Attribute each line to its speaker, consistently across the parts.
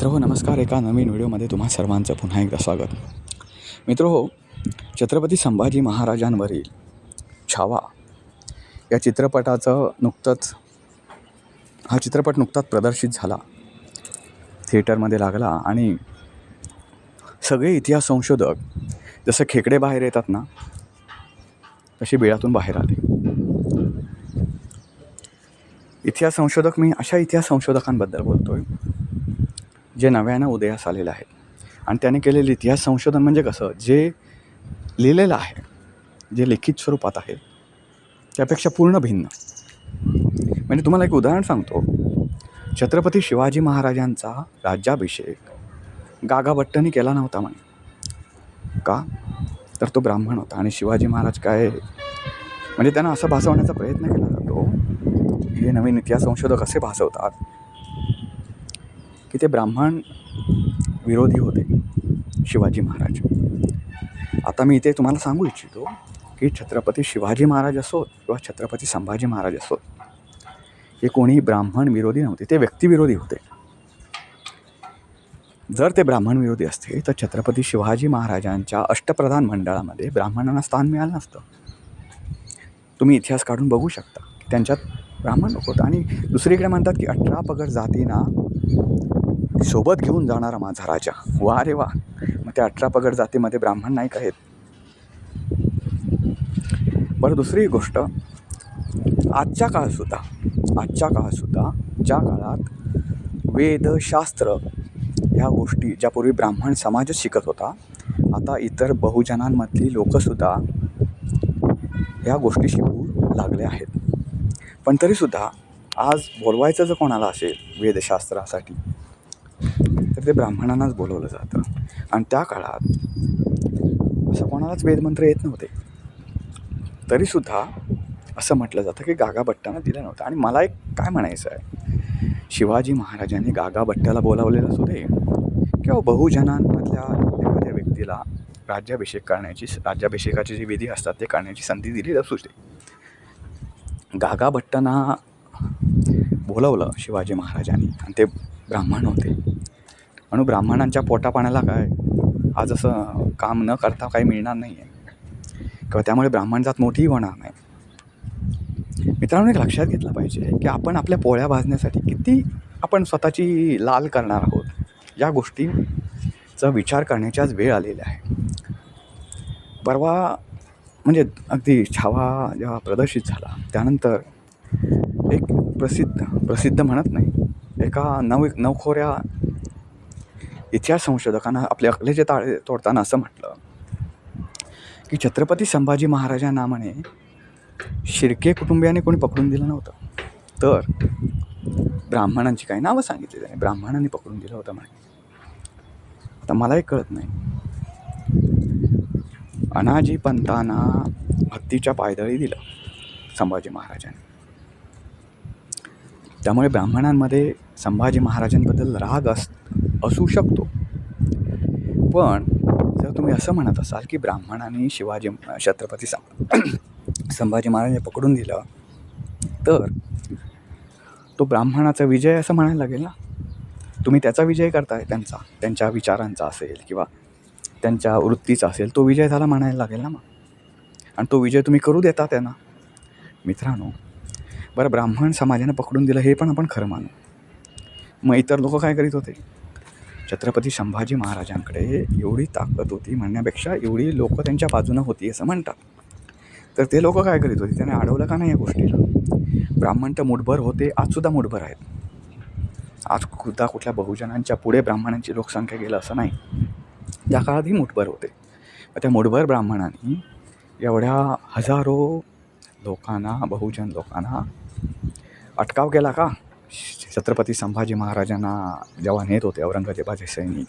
Speaker 1: मित्र हो नमस्कार एका नवीन व्हिडिओमध्ये तुम्हा सर्वांचं पुन्हा एकदा स्वागत. मित्र हो छत्रपती संभाजी महाराजांवरील छावा या चित्रपटाचं नुकतंच हा चित्रपट नुकताच प्रदर्शित झाला. थिएटरमध्ये लागला आणि सगळे इतिहास संशोधक जसं खेकडे बाहेर येतात ना तसे बिळातून बाहेर आले. इतिहास संशोधक मी अशा इतिहास संशोधकांबद्दल बोलतो आहे जे नव्यानं उदयास आलेलं आहे. आणि त्याने केलेलं इतिहास संशोधन म्हणजे कसं? जे लिहिलेलं आहे जे लिखित स्वरूपात आहे त्यापेक्षा पूर्ण भिन्न. म्हणजे तुम्हाला एक उदाहरण सांगतो. छत्रपती शिवाजी महाराजांचा राज्याभिषेक गागाभट्टनी केला नव्हता म्हणे. का? तर तो ब्राह्मण होता आणि शिवाजी महाराज काय? म्हणजे त्यांना असं भासवण्याचा प्रयत्न केला जातो. हे नवीन इतिहास संशोधक असे भासवतात. की ते ब्राह्मण विरोधी होते शिवाजी महाराज. आता मी इथे तुम्हाला सांगू इच्छितो की छत्रपती शिवाजी महाराज असोत किंवा छत्रपती संभाजी महाराज असोत हे कोणीही ब्राह्मण विरोधी नव्हते ते व्यक्तिविरोधी होते. जर ते ब्राह्मण विरोधी असते तर छत्रपती शिवाजी महाराजांच्या अष्टप्रधान मंडळामध्ये ब्राह्मणांना स्थान मिळालं नसतं. तुम्ही इतिहास काढून बघू शकता की त्यांच्यात ब्राह्मण लोक होतं आणि दुसरीकडे म्हणतात की अठरा पगड जातींना सोबत घेऊन जाणारा माझा राजा. वा रे वा. मग त्या अठरा पगड जातीमध्ये ब्राह्मण नाईक आहेत. बरं दुसरी गोष्ट. आजच्या काळातसुद्धा आजच्या काळातसुद्धा ज्या काळात वेदशास्त्र ह्या गोष्टी ज्या पूर्वी ब्राह्मण समाजच शिकत होता आता इतर बहुजनांमधली लोकंसुद्धा ह्या गोष्टी शिकू लागले आहेत. पण तरीसुद्धा आज बोलवायचं जर कोणाला असेल वेदशास्त्रासाठी तर ते ब्राह्मणांनाच बोलवलं जातं. आणि त्या काळात असं कोणालाच वेदमंत्र येत नव्हते. तरीसुद्धा असं म्हटलं जातं की गागाभट्टानं दिलं नव्हतं. आणि मला एक काय म्हणायचं आहे? शिवाजी महाराजांनी गागाभट्ट्याला बोलावलेलं असू दे किंवा बहुजनांमधल्या एखाद्या व्यक्तीला राज्याभिषेक करण्याची राज्याभिषेकाची जी विधी असतात ते करण्याची संधी दिली असू दे. गागाभट्टांना बोलावलं शिवाजी महाराजांनी आणि ते ब्राह्मण होते. म्हणून ब्राह्मणांच्या पोटापाण्याला काय? आज असं काम न करता काही मिळणार नाही आहे किंवा त्यामुळे ब्राह्मण जात मोठीही होणार नाही. मित्रांनो एक लक्षात घेतलं पाहिजे की आपण आपल्या पोळ्या भाजण्यासाठी किती आपण स्वतःची लाल करणार आहोत या गोष्टीचा विचार करण्याची आज वेळ आलेली आहे. परवा म्हणजे अगदी छावा जेव्हा प्रदर्शित झाला त्यानंतर एक प्रसिद्ध प्रसिद्ध म्हणत नाही एका नव नवखोऱ्या इतिहास संशोधकांना आपले अकलेचे ताळे तोडताना असं म्हटलं की छत्रपती संभाजी महाराजा नामाने शिर्के कुटुंबियाने कोणी पकडून दिलं नव्हतं. तर ब्राह्मणांची काही नावं सांगितली त्याने. ब्राह्मणांनी पकडून दिलं होतं म्हणे. आता मलाही कळत नाही. अनाजी पंतांना भक्तीच्या पायदळी दिलं संभाजी महाराजांनी. त्यामुळे ब्राह्मणांमध्ये संभाजी महाराजांबद्दल राग अस असू शकतो. पण जर तुम्ही असं म्हणत असाल की ब्राह्मणांनी शिवाजी छत्रपती सा संभाजी महाराजांनी पकडून दिलं तर तो ब्राह्मणाचा विजय असं म्हणायला लागेल ना? तुम्ही त्याचा विजय करताय त्यांचा त्यांच्या विचारांचा असेल किंवा त्यांच्या वृत्तीचा असेल तो विजय झाला म्हणायला लागेल ना मग? आणि तो विजय तुम्ही करू देता त्यांना? मित्रांनो बरं ब्राह्मण समाजानं पकडून दिलं हे पण आपण खरं मानू. मग इतर लोक काय करीत होते? छत्रपती संभाजी महाराजांकडे एवढी ताकद होती म्हणण्यापेक्षा एवढी लोकं त्यांच्या बाजूनं होती असं म्हणतात. तर ते लोक काय करीत होते? त्याने अडवलं का नाही या गोष्टीला? ब्राह्मण तर मुठभर होते आजसुद्धा मुठभर आहेत. आज सुद्धा कुठल्या बहुजनांच्या पुढे ब्राह्मणांची लोकसंख्या गेलं असं नाही. त्या काळातही मुठभर होते. त्या मुठभर ब्राह्मणांनी एवढ्या हजारो लोकांना बहुजन लोकांना अटकाव केला का? छत्रपती संभाजी महाराजांना जेव्हा नेत होते औरंगजेबाचे सैनिक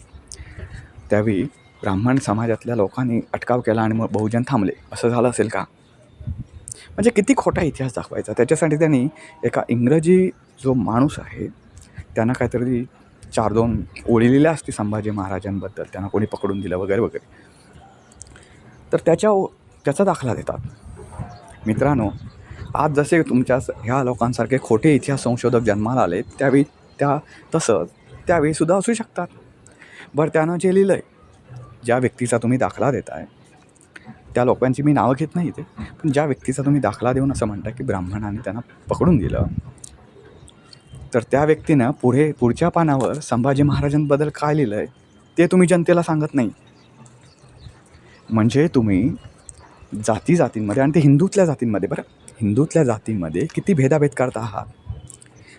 Speaker 1: त्यावेळी ब्राह्मण समाजातल्या लोकांनी अटकाव केला आणि मग बहुजन थांबले. असं झालं असेल का? म्हणजे किती खोटा इतिहास दाखवायचा. त्याच्यासाठी त्यांनी एका इंग्रजी जो माणूस आहे त्यांना काहीतरी चार दोन ओळी लिहिल्या असती संभाजी महाराजांबद्दल. त्यांना कोणी पकडून दिलं वगैरे वगैरे. तर त्याच्या त्याचा दाखला देतात. मित्रांनो आज जसे तुमच्या ह्या लोकांसारखे खोटे इतिहास संशोधक जन्माला आले त्यावेळी त्या तसंच त्यावेळीसुद्धा असू शकतात. बरं त्यानं जे लिहिलं आहे ज्या व्यक्तीचा तुम्ही दाखला देताय त्या लोकांची मी नावं घेत नाही ते पण ज्या व्यक्तीचा तुम्ही दाखला देऊन असं म्हणता की ब्राह्मणाने त्यांना पकडून दिलं तर त्या व्यक्तीनं पुढे पुढच्या पानावर संभाजी महाराजांबद्दल काय लिहिलं आहे ते तुम्ही जनतेला सांगत नाही. म्हणजे तुम्ही जाती जातींमध्ये आणि ते हिंदूतल्या जातींमध्ये बरं? हिंदूतल्या जातींमध्ये किती भेदाभेद करता आहात?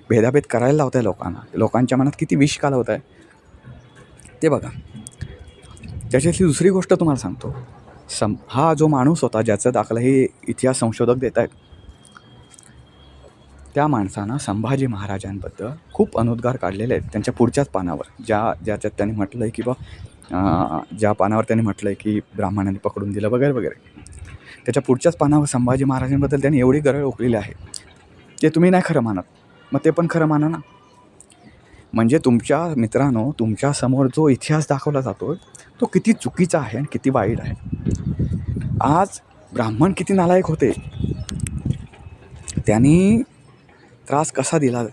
Speaker 1: भेदाभेद करायला लावत आहे लोकांना. लोकांच्या मनात किती विष कालवत आहे ते बघा. त्याच्यातली दुसरी गोष्ट तुम्हाला सांगतो. सम हा जो माणूस होता ज्याचं दाखला हे इतिहास संशोधक देत आहेत त्या माणसानं संभाजी महाराजांबद्दल खूप अनुद्गार काढलेले आहेत. त्यांच्या पुढच्याच पानावर ज्या ज्याच्यात त्यांनी म्हटलं आहे की बा ज्या पानावर त्यांनी म्हटलं आहे की ब्राह्मणांनी पकडून दिलं वगैरे वगैरे. त्याच्या पुढच्याच पानावर संभाजी महाराजांबद्दल त्यांनी एवढी गरळ ओकलेली आहे. ते तुम्ही नाही खरं मानत. मग ते पण खरं माना ना. म्हणजे तुमच्या मित्रांनो तुमच्यासमोर जो इतिहास दाखवला जातो तो किती चुकीचा आहे आणि किती वाईट आहे. आज ब्राह्मण किती नालायक होते? त्यांनी त्रास कसा दिला?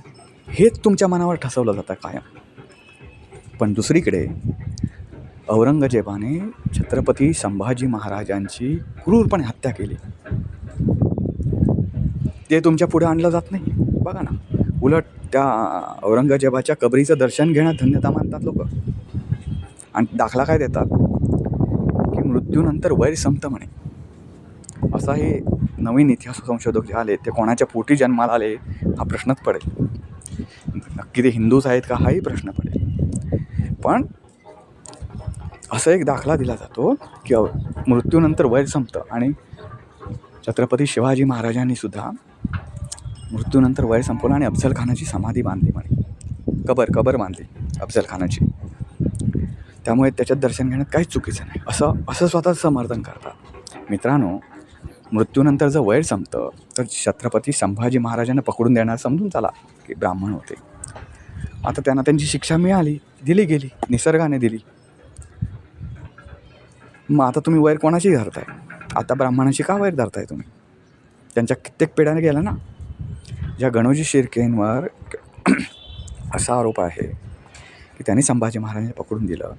Speaker 1: हेच तुमच्या मनावर ठसवलं जातं कायम. पण दुसरीकडे औरंगजेबाने छत्रपती संभाजी महाराजांची क्रूरपणे हत्या केली. ते तुमच्यापुढे आणलं जात नाही. बघा ना. उलट त्या औरंगजेबाच्या कबरीचं दर्शन घेण्यात धन्यता मानतात लोक. आणि दाखला काय देतात? की मृत्यूनंतर वैर संपतं म्हणे. असा हे नवीन इतिहास संशोधक जे आले ते कोणाच्या पोटी जन्माला आले हा प्रश्नच पडेल. नक्की ते हिंदूच आहेत का हाही प्रश्न पडेल. पण असं एक दाखला दिला जातो की मृत्यूनंतर वैर संपतं आणि छत्रपती शिवाजी महाराजांनी सुद्धा मृत्यूनंतर वय संपवलं आणि अफजलखानाची समाधी बांधली म्हणे. कबर कबर बांधली अफजलखानाची त्यामुळे त्याच्यात दर्शन घेण्यात काहीच चुकीचं नाही. असं असं स्वतः समर्थन करतात. मित्रांनो मृत्यूनंतर जर वैर संपतं तर छत्रपती संभाजी महाराजांना पकडून देणार समजून चला की ब्राह्मण होते. आता त्यांना त्यांची शिक्षा मिळाली दिली गेली निसर्गाने दिली. मग आता तुम्ही वैर कोणाशी धरताय? आता ब्राह्मणाशी का वैर धरताय तुम्ही? त्यांच्या कित्येक पिढ्याने गेला ना? ज्या गणोजी शिर्केंवर असा आरोप आहे की त्यांनी संभाजी महाराजांनी पकडून दिलं.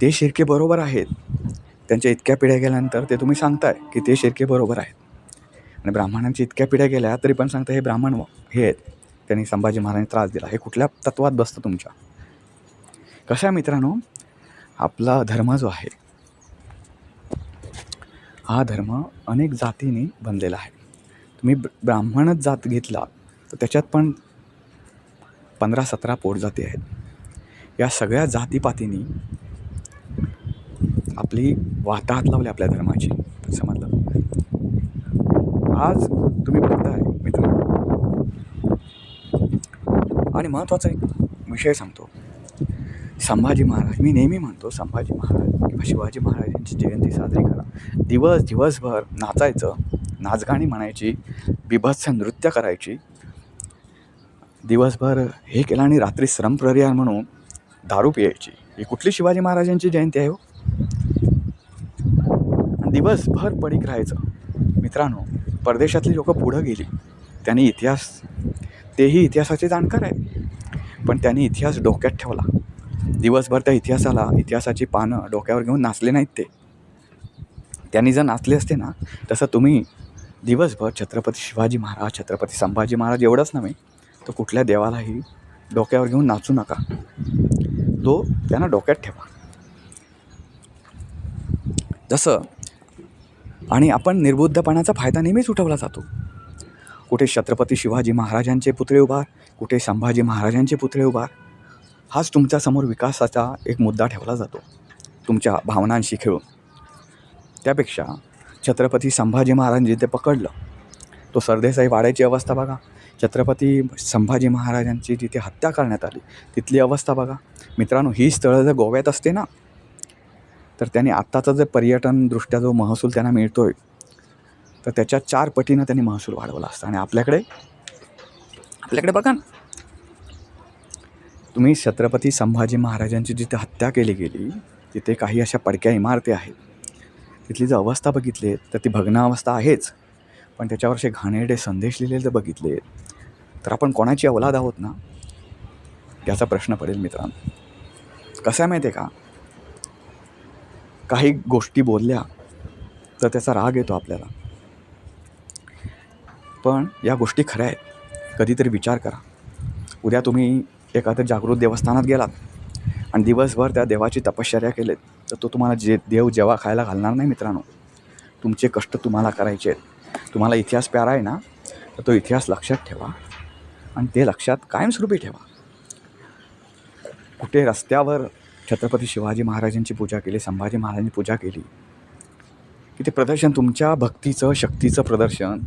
Speaker 1: ते शिर्के बरोबर आहेत. त्यांच्या इतक्या पिढ्या गेल्यानंतर ते तुम्ही सांगताय की ते शिर्के बरोबर आहेत. आणि ब्राह्मणांची इतक्या पिढ्या गेल्या तरी पण सांगता हे ब्राह्मण हे आहेत. त्यांनी संभाजी महाराजांनी त्रास दिला. हे कुठल्या तत्वात बसतं तुमच्या? कशा मित्रांनो? आपला धर्म जो आहे हा धर्म अनेक जातीने बनलेला आहे. तुम्ही ब्र- ब्राह्मणच जात घेतला तर त्याच्यात पण पंधरा सतरा पोटजाती आहेत. या सगळ्या जातीपातींनी आपली वाताहत लावली आपल्या धर्माची. समजलं? आज तुम्ही बघताय मित्र. आणि महत्त्वाचा एक विषय सांगतो. संभाजी महाराज मी नेहमी म्हणतो संभाजी महाराज शिवाजी महाराजांची जयंती साजरी करा. दिवस दिवसभर नाचायचं नाचगाणी म्हणायची बिभत्स नृत्य करायची. दिवसभर हे केलं आणि रात्री श्रमप्रर्याय म्हणून दारू पियायची. ही कुठली शिवाजी महाराजांची जयंती आहे हो? आणि दिवसभर पडीक राहायचं. मित्रांनो परदेशातली लोकं पुढं गेली. त्यांनी इतिहास तेही इतिहासाचे जाणकार आहे. पण त्यांनी इतिहास डोक्यात ठेवला. दिवसभर त्या इतिहासाला इतिहासाची पानं डोक्यावर घेऊन नाचले नाहीत ते. त्यांनी जर नाचले असते ना तसं तुम्ही दिवसभर छत्रपती शिवाजी महाराज छत्रपती संभाजी महाराज एवढंच नव्हे तो कुठल्या देवालाही डोक्यावर घेऊन नाचू नका. तो त्यांना डोक्यात ठेवा. जसं आणि आपण निर्बुद्धपणाचा फायदा नेहमीच उठवला जातो. कुठे छत्रपती शिवाजी महाराजांचे पुतळे उभार कुठे संभाजी महाराजांचे पुतळे उभार हाच तुमच्यासमोर विकासाचा एक मुद्दा ठेवला जातो. तुमच्या भावनांशी खेळून. त्यापेक्षा छत्रपती संभाजी महाराजांनी ते पकडलं तो सरदेसाई वाड्याची अवस्था बघा. छत्रपती संभाजी महाराजांची जिथे हत्या करण्यात आली तिथली अवस्था बघा. मित्रांनो ही स्थळं जर गोव्यात असते ना तर त्यांनी आत्ताचा जर पर्यटनदृष्ट्या जो महसूल त्यांना मिळतो आहे तर त्याच्या चार पटीनं त्यांनी महसूल वाढवला असता. आणि आपल्याकडे आपल्याकडे बघा ना तुम्ही छत्रपती संभाजी महाराजांची जिथे हत्या केली गेली तिथे काही अशा पडक्या इमारती आहेत. तिथली जर अवस्था बघितली तर ती भग्नावस्था आहेच. पण त्याच्यावर असे घाणेरडे संदेश लिहिलेले जर बघितले तर आपण कोणाची अवलाद आहोत ना? याचा प्रश्न पडेल मित्रांनो. कसं आहे माहिती आहे का? काही गोष्टी बोलल्या तर त्याचा राग येतो आपल्याला. पण या गोष्टी खऱ्या आहेत. कधीतरी विचार करा. उद्या तुम्ही एखाद्या जागृत देवस्थानात गेलात आणि दिवसभर त्या देवाची तपश्चर्या केलेत तर तो तुम्हाला जे देव जेव्हा खायला घालणार नाही मित्रांनो. तुमचे कष्ट तुम्हाला करायचे आहेत. तुम्हाला इतिहास प्यारा आहे ना तर तो इतिहास लक्षात ठेवा आणि ते लक्षात कायमस्वरूपी ठेवा. कुठे रस्त्यावर छत्रपती शिवाजी महाराजांची पूजा केली संभाजी महाराजांची पूजा केली की ते प्रदर्शन तुमच्या भक्तीचं शक्तीचं प्रदर्शन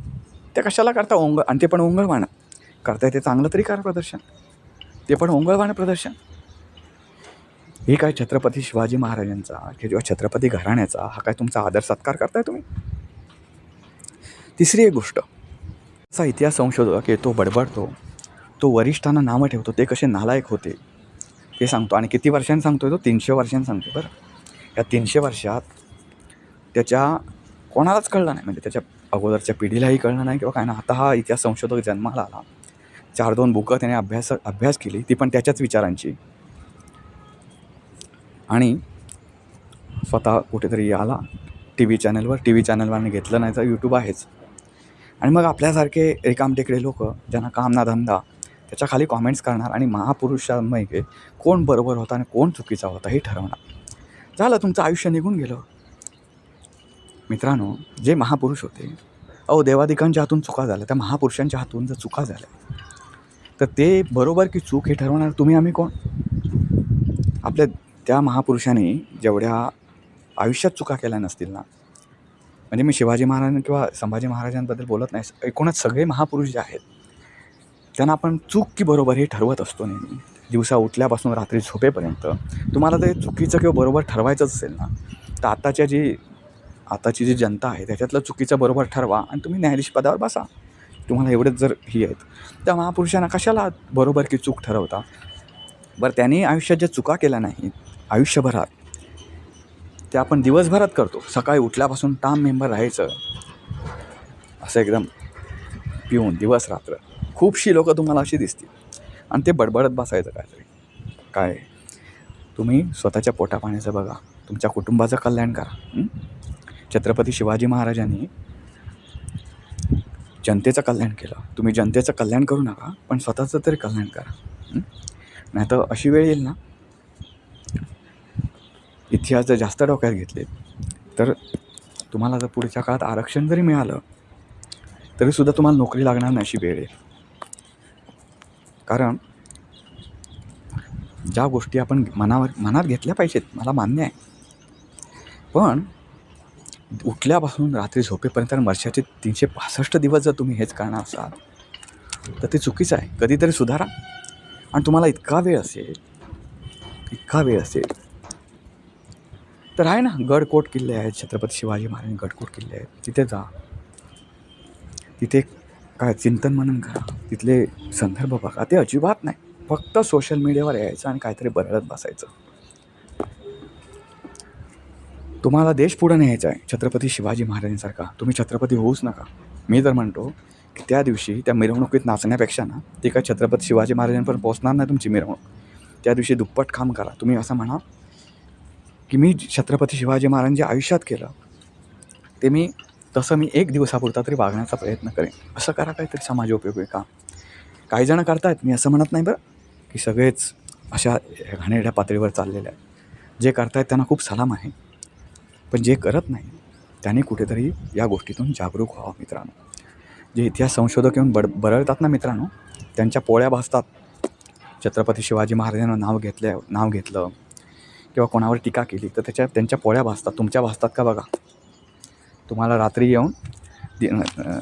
Speaker 1: ते कशाला करता ओंग आणि ते पण ओंगळवाणं करता ते चांगलं तरी करा प्रदर्शन. ते पण ओंगळवाणं प्रदर्शन. हे काय छत्रपती शिवाजी महाराजांचा किंवा छत्रपती घराण्याचा हा काय तुमचा आदर सत्कार करताय तुम्ही? तिसरी एक गोष्ट असा इतिहास संशोधक येतो बडबडतो तो वरिष्ठांना नावं ठेवतो ते कसे नालायक होते ते सांगतो. आणि किती वर्षांनी सांगतो तो? तीनशे वर्षांनी सांगतो बरं. या तीनशे वर्षात त्याच्या कोणालाच कळलं नाही. म्हणजे त्याच्या अगोदरच्या पिढीलाही कळलं नाही किंवा काय ना आता हा इतिहास संशोधक जन्माला आला. चार दोन बुकं त्याने अभ्यास अभ्यास केली ती पण त्याच्याच विचारांची. आणि स्वतः कुठेतरी आला टी व्ही चॅनलवर. टी व्ही चॅनलवरने घेतलं नाही तर यूट्यूब आहेच. आणि मग आपल्यासारखे रिकामटेकडे लोक ज्यांना काम ना धंदा त्याच्याखाली कॉमेंट्स करणार आणि महापुरुषांमध्ये कोण बरोबर होता आणि कोण चुकीचा होता हे ठरवणार. झालं तुमचं आयुष्य निघून गेलं. मित्रांनो जे महापुरुष होते अहो देवादिकांच्या हातून चुका झाल्या त्या महापुरुषांच्या हातून जर चुका झाल्या तर ते बरोबर की चूक हे ठरवणार तुम्ही आम्ही कोण? आपल्या त्या महापुरुषांनी जेवढ्या आयुष्यात चुका केल्या नसतील ना म्हणजे मी शिवाजी महाराज किंवा संभाजी महाराजांबद्दल बोलत नाही एकूणच सगळे महापुरुष जे आहेत त्यांना आपण चूक की बरोबर हे ठरवत असतो नेहमी. दिवसा उठल्यापासून रात्री झोपेपर्यंत तुम्हाला ते चुकीचं किंवा बरोबर ठरवायचंच असेल ना तर आताच्या जी आताची जी जनता आहे त्याच्यातलं चुकीचं बरोबर ठरवा आणि तुम्ही न्यायाधीश पदावर बसा. तुम्हाला एवढंच जर ही आहेत त्या महापुरुषांना कशाला बरोबर की चूक ठरवता? बरं त्यांनी आयुष्यात ज्या चुका केल्या नाहीत आयुष्यभरात ते आपण दिवसभरात करतो. सकाळी उठल्यापासून टाम मेंबर राहायचं असं एकदम पिऊन दिवस रात्र. खूपशी लोकं तुम्हाला अशी दिसतील. आणि ते बडबडत बसायचं काहीतरी. काय? तुम्ही स्वतःच्या पोटापाण्याचं बघा. तुमच्या कुटुंबाचं कल्याण करा. छत्रपती शिवाजी महाराजांनी जनतेचं कल्याण केलं. तुम्ही जनतेचं कल्याण करू नका पण स्वतःचं तरी कल्याण करा. नाही तर अशी वेळ येईल ना? इतिहास जर जास्त डोक्यात घेतले तर तुम्हाला जर पुढच्या काळात आरक्षण जरी मिळालं तरीसुद्धा तुम्हाला नोकरी लागणार नाही अशी वेळ आहे कारण ज्या गोष्टी आपण मनावर मनात घेतल्या पाहिजेत मला मान्य आहे. पण उठल्यापासून रात्री झोपेपर्यंत आणि वर्षाचे तीनशे पासष्ट दिवस जर तुम्ही हेच करणार असाल तर ते चुकीचं आहे. कधीतरी सुधारा. आणि तुम्हाला इतका वेळ असेल इतका वेळ असेल. तर आहे ना गडकोट किल्ले आहेत छत्रपती शिवाजी महाराज गडकोट किल्ले आहेत. तिथे जा. तिथे काय चिंतन मनन करा. तिथले संदर्भ बघा. ते अजिबात नाही. फक्त सोशल मीडियावर यायचं आणि काहीतरी बरळत बसायचं. तुम्हाला देश पुढं न्यायचा आहे. छत्रपती शिवाजी महाराजांसारखा. तुम्ही छत्रपती होऊच नका. मी तर म्हणतो की त्या दिवशी त्या मिरवणुकीत नाचण्यापेक्षा ना ते काय छत्रपती शिवाजी महाराजांपर्यंत पोहोचणार नाही तुमची मिरवणूक. त्या दिवशी दुप्पट काम करा. तुम्ही असं म्हणा की मी छत्रपती शिवाजी महाराजांच्या आयुष्यात केलं ते मी तसं मी एक दिवसापुरता तरी वागण्याचा प्रयत्न करेन. असं करा काहीतरी समाजोपयोगी काम काही जणं करतायत मी असं म्हणत नाही बरं की सगळेच अशा घाणेरड्या पातळीवर चाललेले आहेत. जे करतायत त्यांना खूप सलाम आहे. पण जे करत नाही त्यांनी कुठेतरी या गोष्टीतून जागरूक व्हावं मित्रांनो. जे इतिहास संशोधक येऊन बड बरळतात ना मित्रांनो त्यांच्या पोळ्या भासतात छत्रपती शिवाजी महाराजांना नाव घेतल्या नाव घेतलं किंवा कोणावर टीका केली तर त्याच्या त्यांच्या पोळ्या भासतात तुमच्या भासतात का बघा? तुम्हाला रात्री येऊन दि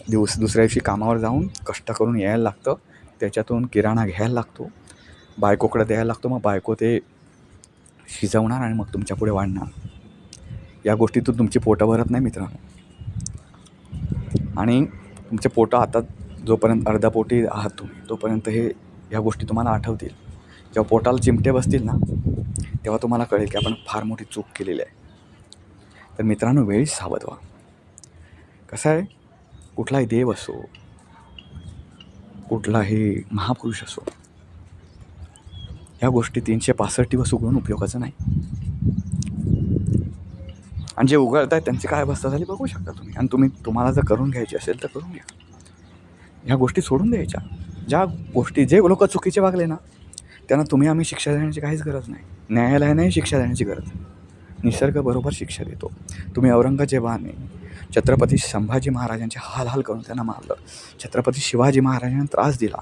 Speaker 1: दिवस दुसऱ्या दिवशी कामावर जाऊन कष्ट करून यायला लागतं. त्याच्यातून किराणा घ्यायला लागतो. बायकोकडे द्यायला लागतो. मग बायको ते शिजवणार आणि मग तुमच्यापुढे वाढणार. या गोष्टीतून तुमची पोटं भरत नाही मित्रांनो. आणि तुमचे पोटं आता जोपर्यंत अर्धा पोटी आहात तुम्ही तोपर्यंत हे या गोष्टी तुम्हाला आठवतील. जेव्हा पोटाला चिमटे बसतील ना तेव्हा तुम्हाला कळेल की आपण फार मोठी चूक केलेली आहे. तर मित्रांनो वेळीच सावध व्हा. कसं आहे? कुठलाही देव असो कुठलाही महापुरुष असो ह्या गोष्टी तीनशे पासष्ट दिवस उघडून उपयोगाचं नाही. आणि जे उघडत आहेत त्यांची काय अवस्था झाली बघू शकता तुम्ही. आणि तुम्ही तुम्हाला जर करून घ्यायची असेल तर करून घ्या. ह्या गोष्टी सोडून द्यायच्या. ज्या गोष्टी जे लोक चुकीचे वागले ना त्यांना तुम्ही आम्ही शिक्षा देण्याची काहीच गरज नाही. न्यायालयानेही शिक्षा देण्याची गरज नाही. निसर्ग बरोबर शिक्षा देतो. तुम्ही औरंगजेबाने छत्रपती संभाजी महाराजांचे हाल हाल करून त्यांना मारलं. छत्रपती शिवाजी महाराजांना त्रास दिला.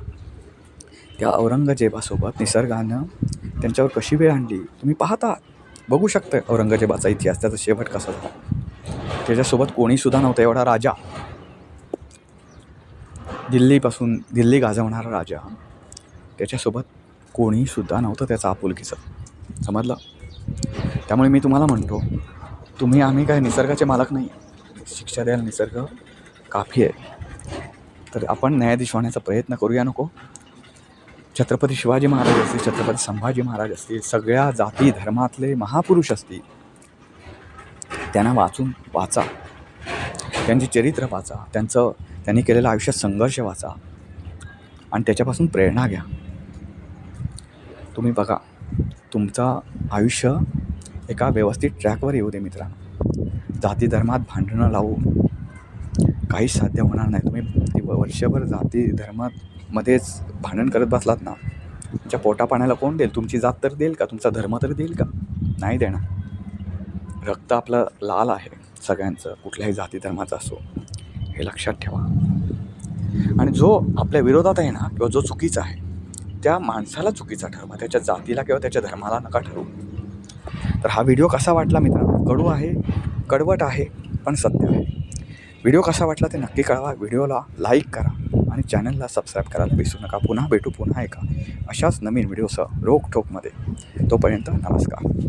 Speaker 1: त्या औरंगजेबासोबत निसर्गानं त्यांच्यावर कशी वेळ आणली? तुम्ही पाहता. बघू शकतं औरंगजेबाचा इतिहास त्याचा शेवट कसा झाला. त्याच्यासोबत कोणीसुद्धा नव्हतं एवढा राजा. दिल्लीपासून दिल्ली गाजवणारा राजा. त्याच्यासोबत कोणीसुद्धा नव्हतं त्याचा आपुलकीचं. समजलं? त्यामुळे मी तुम्हाला म्हणतो तुम्ही आम्ही काय निसर्गाचे मालक नाही. शिक्षा द्यायला निसर्ग काफी आहे. तर आपण न्यायाधीश होण्याचा प्रयत्न करूया नको? छत्रपती शिवाजी महाराज असतील छत्रपती संभाजी महाराज असतील सगळ्या जाती धर्मातले महापुरुष असतील त्यांना वाचून वाचा. त्यांची चरित्र वाचा त्यांचं त्यांनी केलेलं आयुष्यात संघर्ष वाचा. आणि त्याच्यापासून प्रेरणा घ्या. तुम्ही बघा तुमचं आयुष्य एका व्यवस्थित ट्रॅकवर येऊ दे मित्रांनो. जाती धर्मात भांडणं लावू. काहीच साध्य होणार नाही. तुम्ही वर्षभर जाती धर्मात मध्येच भांडण करत बसलात ना तुमच्या पोटापाण्याला कोण देईल? तुमची जात तर देईल का? तुमचा धर्म तर देईल का? नाही देणार. रक्त आपलं लाल आहे सगळ्यांचं कुठल्याही जाती धर्माचं असो. हे लक्षात ठेवा. आणि जो आपल्या विरोधात आहे ना किंवा जो चुकीचा आहे त्या माणसाला चुकीचा ठरवा त्याच्या जातीला किंवा त्याच्या धर्माला नका ठरवू. तर हा व्हिडिओ कसा वाटला मित्रांनो? कडू आहे कडवट आहे पण सत्य आहे. व्हिडिओ कसा वाटला ते नक्की कळवा. व्हिडिओला लाईक करा. आणि चॅनलला सबस्क्राईब करायला विसरू नका. पुन्हा भेटू पुन्हा ऐका. अशाच नवीन व्हिडिओसह रोखोकमध्ये तोपर्यंत नमस्कार.